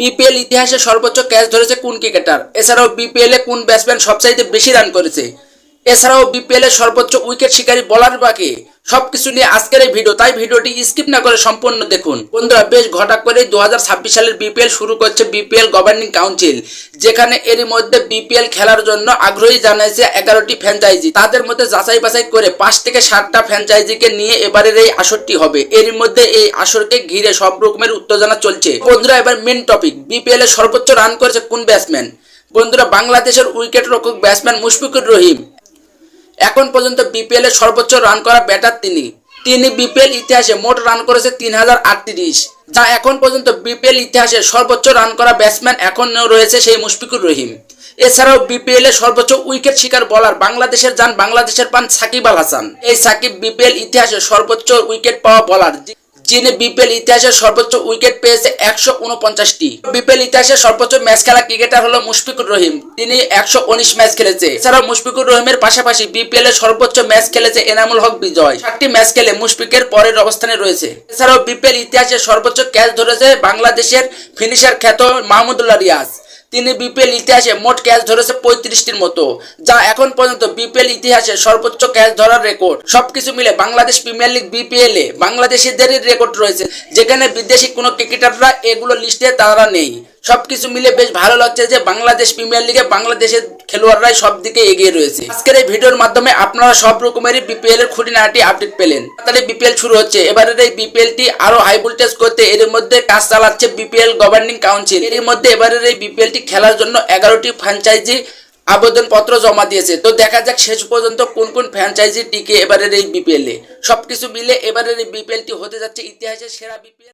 BPL ইতিহাসে সর্বোচ্চ catch ধরেছে কোন ক্রিকেটার এছাড়াও বিপিএল এ কোন ব্যাটসম্যান সবচাইতে বেশি রান করেছে? এছাড়াও বিপিএল এর সর্বোচ্চ উইকেট শিকারী বলার বাকি। সবকিছু নিয়ে আজকের এই ভিডিও তাই ভিডিওটি স্কিপ না করে সম্পূর্ণ দেখুন। বন্ধুরা, বেশ ঘটা করে দুহাজার ছাব্বিশ সালের বিপিএল শুরু করছে বিপিএল গভর্নিং কাউন্সিল যেখানে এরই মধ্যে বিপিএল খেলার জন্য আগ্রহী জানাইছে এগারোটি ফ্র্যাঞ্চাইজি তাদের মধ্যে যাচাই বাছাই করে পাঁচ থেকে সাতটা ফ্র্যাঞ্চাইজিকে নিয়ে এবারের এই আসরটি হবে। এরই মধ্যে এই আসরকে ঘিরে সব রকমের উত্তেজনা চলছে। বন্ধুরা, এবার মেন টপিক বিপিএল এর সর্বোচ্চ রান করেছে কোন ব্যাটসম্যান বন্ধুরা, বাংলাদেশের উইকেট রক্ষক ব্যাটসম্যান মুশফিকুর রহিম। এখন পর্যন্ত বিপিএল এর সর্বোচ্চ রান করা ব্যাটার তিনি। তিনি বিপিএল ইতিহাসে মোট রান করেছে তিন হাজার আটত্রিশ। যা এখন পর্যন্ত বিপিএল ইতিহাসে সর্বোচ্চ রান করা ব্যাটসম্যান এখনও রয়েছে সেই মুশফিকুর রহিম। এছাড়াও বিপিএল এর সর্বোচ্চ উইকেট শিকার বলার বাংলাদেশের যান বাংলাদেশের পান সাকিব আল হাসান। এই সাকিব বিপিএল ইতিহাসে সর্বোচ্চ উইকেট পাওয়া বলার যিনি বিপিএল ইতিহাসে সর্বোচ্চ উইকেট পেয়েছে একশো উনপঞ্চাশটি। বিপিএল ইতিহাসে সর্বোচ্চ ম্যাচ খেলা ক্রিকেটার হলো মুশফিকুর রহিম। তিনি একশো উনিশ ম্যাচ খেলেছে। এছাড়াও মুশফিকুর রহিমের পাশাপাশি বিপিএল এর সর্বোচ্চ ম্যাচ খেলেছে এনামুল হক বিজয়। সাতটি ম্যাচ খেলে মুশফিকের পরের অবস্থানে রয়েছে। এছাড়াও বিপিএল ইতিহাসে সর্বোচ্চ ক্যাচ ধরেছে বাংলাদেশের ফিনিশার খ্যাত মাহমুদুল্লাহ রিয়াজ। তিনি বিপিএল ইতিহাসে মোট ক্যাচ ধরেছে পঁয়ত্রিশটির মতো, যা এখন পর্যন্ত বিপিএল ইতিহাসে সর্বোচ্চ ক্যাচ ধরার রেকর্ড। সবকিছু মিলে বাংলাদেশ প্রিমিয়ার লিগ বিপিএল এ বাংলাদেশিদেরই রেকর্ড রয়েছে, যেখানে বিদেশি কোনো ক্রিকেটাররা এগুলো লিস্টে তারা নেই। সবকিছু মিলে বেশ ভালো লাগছে যে বাংলাদেশ প্রিমিয়ার লিগে বাংলাদেশের খেলোয়াড়রাই সব দিকে এগিয়ে রয়েছে। আজকের এই ভিডিওর মাধ্যমে আপনারা সব রকমেরই বিপিএল এর খুঁটিনাটি আপডেট পেলেন। তাহলে বিপিএল শুরু হচ্ছে। এবারের এই বিপিএল টি আরও হাই ভোল্টেজ করতে এর মধ্যে কাজ চালাচ্ছে বিপিএল গভর্নিং কাউন্সিল। এর মধ্যে এবারের এই বিপিএল টি খেলার জন্য এগারোটি ফ্র্যাঞ্চাইজি আবেদনপত্র জমা দিয়েছে। তো দেখা যাক শেষ পর্যন্ত কোন কোন ফ্র্যাঞ্চাইজি টিকে এবারের এই বিপিএল। এ সবকিছু মিলে এবারের এই বিপিএল টি হতে যাচ্ছে ইতিহাসের সেরা বিপিএল।